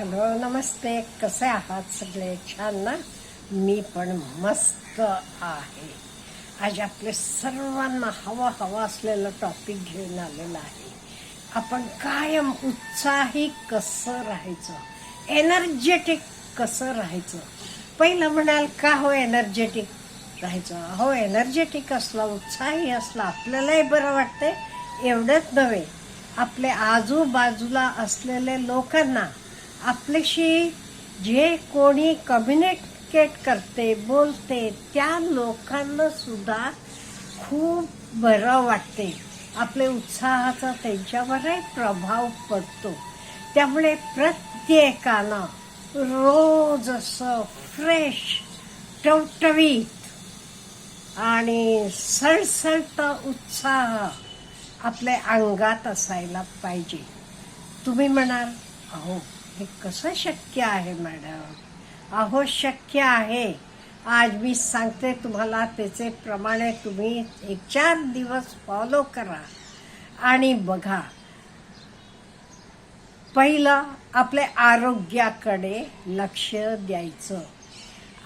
Hello नमस्ते. कसे आहात सगळे? छान ना? मी पण मस्त आहे. आज आपले सर्वांना हवा हवा असलेलं टॉपिक घेऊन आलेलं आहे. आपण कायम उत्साही कसं राहायचं? एनर्जेटिक कसं राहायचं? पहिलं म्हणाल का हो एनर्जेटिक राहायचं? हो एनर्जेटिक असला उत्साही असला आपल्यालाही बरं वाटते एवढंच नव्हे. आपले आजूबाजूला असलेले लोकांना आपल्याशी जे कोणी कम्युनिकेट करते बोलते त्या लोकांना सुद्धा खूप बरं वाटते. आपल्या उत्साहाचा त्यांच्यावरही प्रभाव पडतो. त्यामुळे प्रत्येकानं रोज असं फ्रेश टवटवीत आणि सळसळता उत्साह आपल्या अंगात असायला पाहिजे. तुम्ही म्हणाल अहो हे कसं शक्य आहे मॅडम? अहो शक्य आहे. आज मी सांगते तुम्हाला त्याचे प्रमाणे तुम्ही एक चार दिवस फॉलो करा. आणि बघा पहिलं आपल्या आरोग्याकडे लक्ष द्यायचं.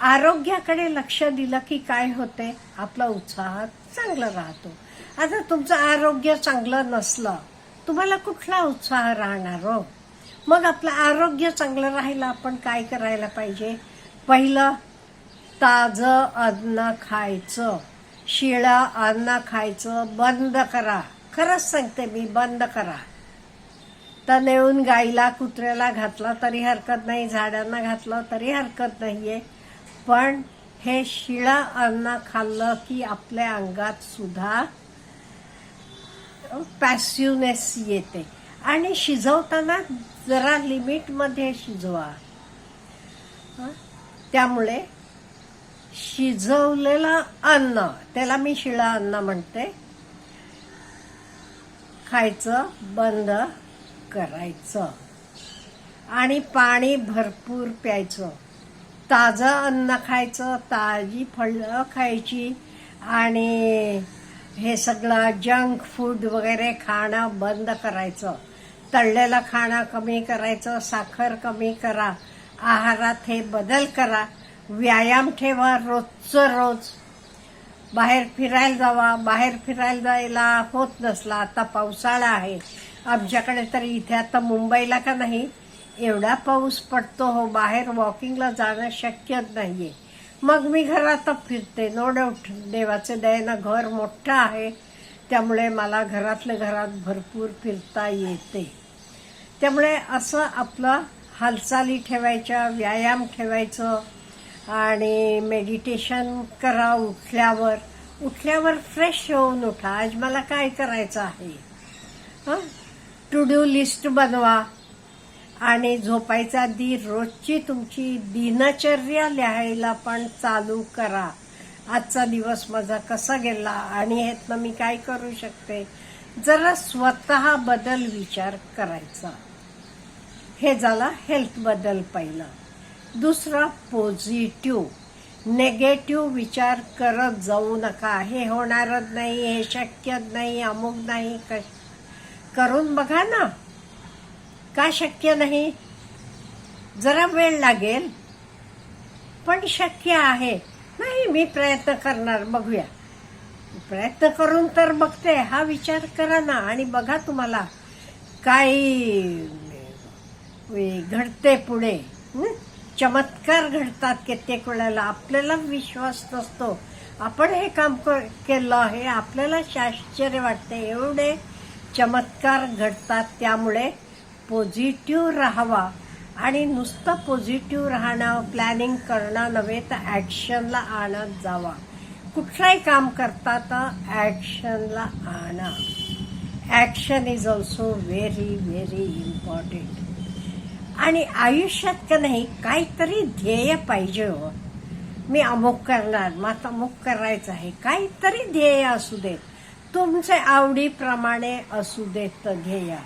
आरोग्याकडे लक्ष दिलं की काय होते? आपला उत्साह चांगला राहतो. आता तुमचं आरोग्य चांगलं नसलं तुम्हाला कुठला उत्साह राहणार हो? मग आपलं आरोग्य चांगलं राहायला आपण काय करायला पाहिजे? पहिलं ताजं अन्न खायचं. शिळा अन्न खायचं बंद करा. खरंच सांगते मी बंद करा. तर नेऊन गाईला कुत्र्याला घातला तरी हरकत नाही झाडांना घातलं तरी हरकत नाहीये. पण हे शिळं अन्न खाल्लं की आपल्या अंगात सुद्धा पॅसिवनेस येते. आणि शिजवताना जरा लिमिटमध्ये शिजवा. त्यामुळे शिजवलेलं अन्न त्याला मी शिळा अन्न म्हणते खायचं बंद करायचं. आणि पाणी भरपूर प्यायचं. ताजं अन्न खायचं ताजी फळं खायची आणि हे सगळं जंक फूड वगैरे खाणं बंद करायचं. तळलेलं खाणं कमी करायचं साखर कमी करा आहारात हे बदल करा व्यायाम ठेवा रोजचं रोज. बाहेर फिरायला जावा बाहेर फिरायला जायला होत नसला आता पावसाळा आहे. आमच्याकडे तर इथे आता मुंबईला का नाही? एवढा पाऊस पडतो हो बाहेर वॉकिंगला जाणं शक्यच आहे मग मी घरात फिरते नो डाऊट देवाचे दयानं घर मोठं आहे. त्यामुळे मला घरातल्या घरात भरपूर फिरता येते. त्यामुळे असं आपलं हालचाली ठेवायच्या व्यायाम ठेवायचं आणि मेडिटेशन करा उठल्यावर. उठल्यावर फ्रेश होऊन उठा. आज मला काय करायचं आहे? हं? टू डू लिस्ट बनवा आणि झोपायच्या आधी रोजची तुमची दिनचर्या लिहायला पण चालू करा. आजचा दिवस माझा कसा गेला आणि ह्यातनं मी काय करू शकते? जरा स्वतः बदल विचार करायचा. हे झालं हेल्थ बदल पहिलं. दुसरा पॉझिटिव्ह नेगेटिव्ह विचार करत जाऊ नका. हे होणारच नाही हे शक्यच नाही अमुक नाही कश करून बघा ना. का शक्य नाही? जरा वेळ लागेल. पण शक्य आहे. नाही मी प्रयत्न करणार. बघूया. प्रयत्न करून तर बघते. हा विचार करा ना आणि बघा तुम्हाला काय घडते पुढे. चमत्कार घडतात कित्येक वेळेला. आपल्याला विश्वास नसतो. आपण हे काम क- केलं आहे. आपल्याला आश्चर्य वाटते. एवढे चमत्कार घडतात. त्यामुळे पॉझिटिव्ह राहावा. आणि नुसतं पॉझिटिव्ह राहणं प्लॅनिंग करणं नव्हे तर ॲक्शनला आणत जावा. कुठलाही काम करता तर ॲक्शनला आणा. Action is also very very important आणि आयुष्यात का नाही काहीतरी ध्येय पाहिजे हो. मी अमुक करणार मग अमुक करायचं आहे. काहीतरी ध्येय असू देत. तुमचे आवडीप्रमाणे असू देत ध्येय.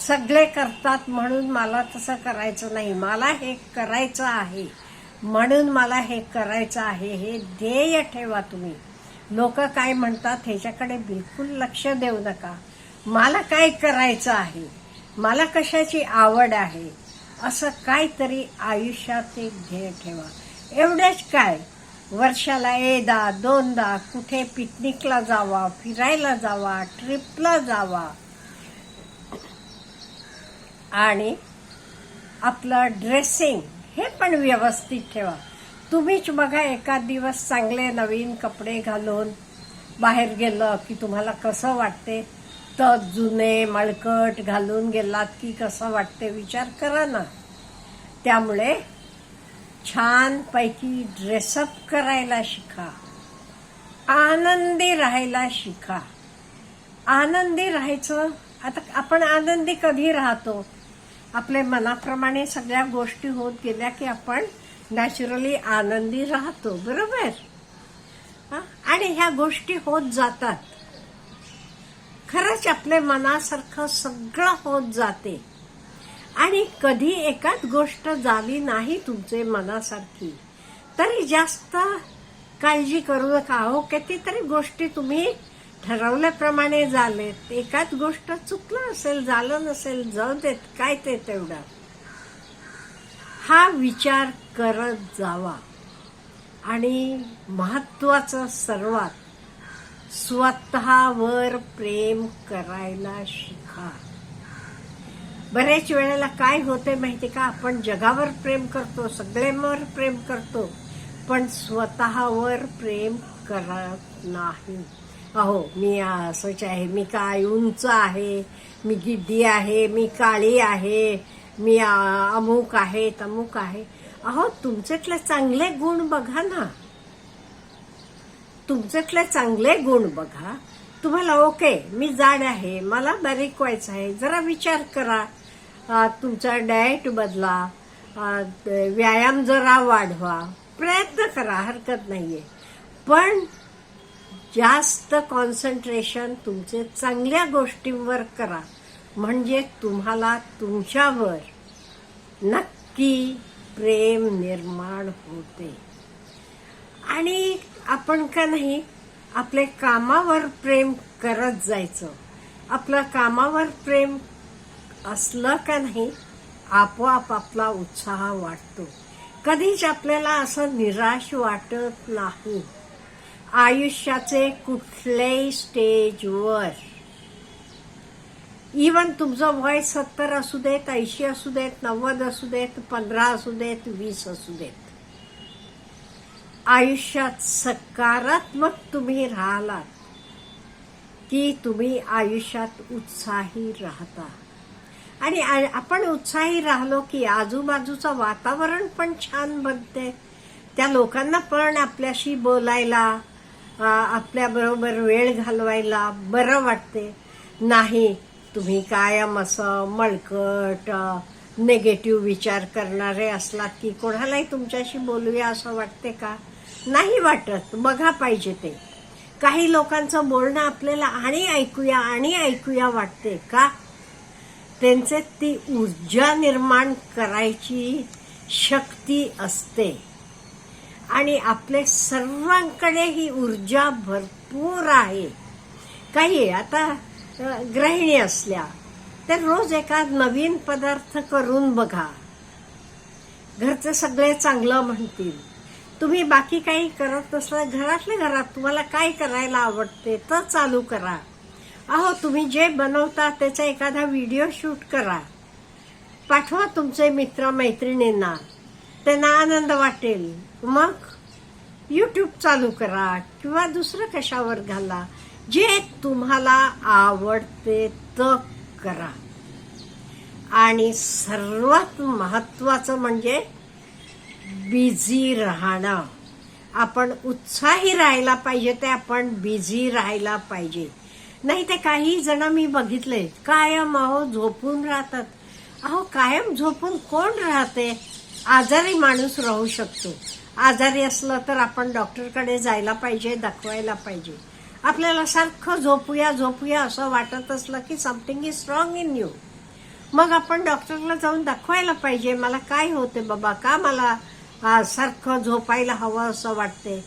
सगळे करतात म्हणून मला तसं करायचं नाही. मला हे करायचं आहे. म्हणून मला हे करायचं आहे. हे ध्येय ठेवा तुम्ही. लोक काय म्हणतात ह्याच्याकडे बिलकुल लक्ष देऊ नका. मला काय करायचं आहे? मला कशाची आवड आहे? असं काहीतरी आयुष्यात एक ध्येय ठेवा. एवढेच काय? वर्षाला एकदा दोनदा कुठे पिकनिकला जावा फिरायला जावा ट्रिपला जावा. आणि आपलं ड्रेसिंग हे पण व्यवस्थित ठेवा. तुम्हीच बघा एखाद दिवस चांगले नवीन कपडे घालून बाहेर गेलं की तुम्हाला कसं वाटते? तर जुने मळकट घालून गेलात की कसं वाटते? विचार करा ना. त्यामुळे छानपैकी ड्रेसअप करायला शिका. आनंदी राहायला शिका. आनंदी राहायचं? आता आपण आनंदी कधी राहतो? आपल्या मनाप्रमाणे सगळ्या गोष्टी होत गेल्या की आपण नॅचरली आनंदी राहतो बरोबर? आणि ह्या गोष्टी होत जातात. खरंच आपल्या मनासारखं सगळं होत जाते. आणि कधी एकाच गोष्ट झाली नाही तुमचे मनासारखी तरी जास्त काळजी करू नका हो? कितीतरी गोष्टी तुम्ही ठरवल्याप्रमाणे झालेत एकाच गोष्ट चुकलं असेल झालं नसेल जाऊ देत काय ते तेवढं. हा विचार करत जावा. आणि महत्वाचं सर्वात स्वतःवर प्रेम करायला शिका. बऱ्याच वेळेला काय होते माहिती का? आपण जगावर प्रेम करतो सगळ्यांवर प्रेम करतो पण स्वतःवर प्रेम करत नाही. अहो मी असंच आहे. मी काय उंच आहे? मी गिड्डी आहे. मी काळी आहे. मी अमुक आहे तमुक आहे. अहो तुमच्यातले चांगले गुण बघा ना. तुमच्यातले चांगले गुण बघा. तुम्हाला ओके मी जाड आहे. मला बारीक व्हायचं आहे. जरा विचार करा. तुमचा डाएट बदला. व्यायाम जरा वाढवा. प्रयत्न करा. हरकत नाहीये. पण जास्त कॉन्सन्ट्रेशन तुमचे चांगल्या गोष्टींवर करा. म्हणजे तुम्हाला तुमच्यावर नक्की प्रेम निर्माण होते. आणि आपण का नाही आपले कामावर प्रेम करत जायचं. आपलं कामावर प्रेम असलं का नाही आपोआप आपला उत्साह वाटतो. कधीच आपल्याला असं निराश वाटत नाही. आयुष्याचे कुठल्याही स्टेजवर इवन तुमचं वय सत्तर असू देत ऐंशी असू देत नव्वद असू देत पंधरा असू देत वीस असू देत. आयुष्यात सकारात्मक तुम्ही राहिलात की तुम्ही आयुष्यात उत्साही राहता. आणि आपण उत्साही राहिलो की आजूबाजूचं वातावरण पण छान बनते. त्या लोकांना पण आपल्याशी बोलायला आपल्याबरोबर वेळ घालवायला बरं वाटते. नाही तुम्ही कायम असं मळकट नेगेटिव्ह विचार करणारे असलात की कोणालाही तुमच्याशी बोलूया असं वाटते का? नाही वाटत. बघा पाहिजे ते. काही लोकांचं बोलणं आपल्याला आणि ऐकूया आणि ऐकूया वाटते का? त्यांचे ती ऊर्जा निर्माण करायची शक्ती असते. आणि आपले सर्वांकडे ही ऊर्जा भरपूर आहे. काही आता गृहिणी असल्या तर रोज एखाद नवीन पदार्थ करून बघा. घरचं सगळे चांगलं म्हणतील. तुम्ही बाकी काही करत नसला घरातल्या घरात तुम्हाला काय करायला आवडते तर चालू करा. अहो तुम्ही जे बनवता त्याचा एखादा व्हिडिओ शूट करा. पाठवा तुमचे मित्र मैत्रिणींना त्यांना आनंद वाटेल. मग यूट्यूब चालू करा किंवा दुसरं कशावर घाला. जे तुम्हाला आवडते तर करा. आणि सर्वात महत्वाचं म्हणजे बिझी राहणं. आपण उत्साही राहायला पाहिजे ते आपण बिझी राहायला पाहिजे. नाही ते काही जण मी बघितले कायम अहो झोपून राहतात. अहो कायम झोपून कोण राहते? आजारी माणूस राहू शकतो. आजारी असलं तर आपण डॉक्टरकडे जायला पाहिजे दाखवायला पाहिजे. आपल्याला सारखं झोपूया झोपूया असं वाटत असलं की something is strong in you मग आपण डॉक्टरला जाऊन दाखवायला पाहिजे मला काय होते बाबा? का मला सारखं झोपायला हवं असं वाटते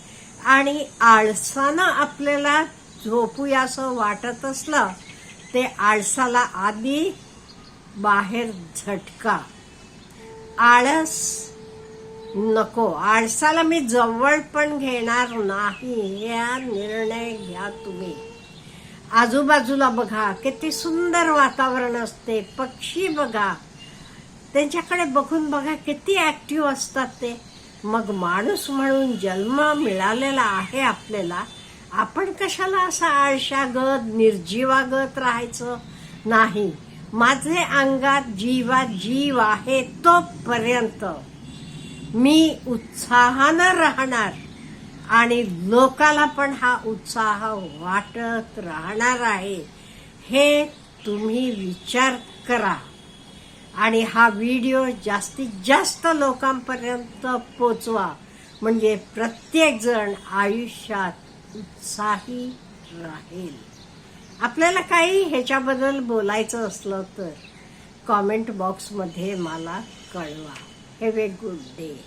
आणि आळसानं आपल्याला झोपूया असं वाटत असलं ते आळसाला आधी बाहेर झटका. आळस नको. आळसाला मी जवळ पण घेणार नाही या निर्णय घ्या तुम्ही. आजूबाजूला बघा किती सुंदर वातावरण असते पक्षी बघा. त्यांच्याकडे बघून बघा किती ऍक्टिव्ह असतात ते. मग माणूस म्हणून जन्म मिळालेला आहे आपल्याला. आपण कशाला असा आळशागत निर्जीवागत राहायचं? नाही. माझे अंगात जीवात जीव आहे तोपर्यंत. मी उत्साहानं राहणार आणि लोकाला पण हा उत्साह वाटत राहणार आहे. हे तुम्ही विचार करा. आणि हा व्हिडिओ जास्तीत जास्त लोकांपर्यंत पोचवा. म्हणजे प्रत्येकजण आयुष्यात उत्साही राहील. आपल्याला काही ह्याच्याबद्दल बोलायचं असलं तर कॉमेंट बॉक्समध्ये मला कळवा. Have a good day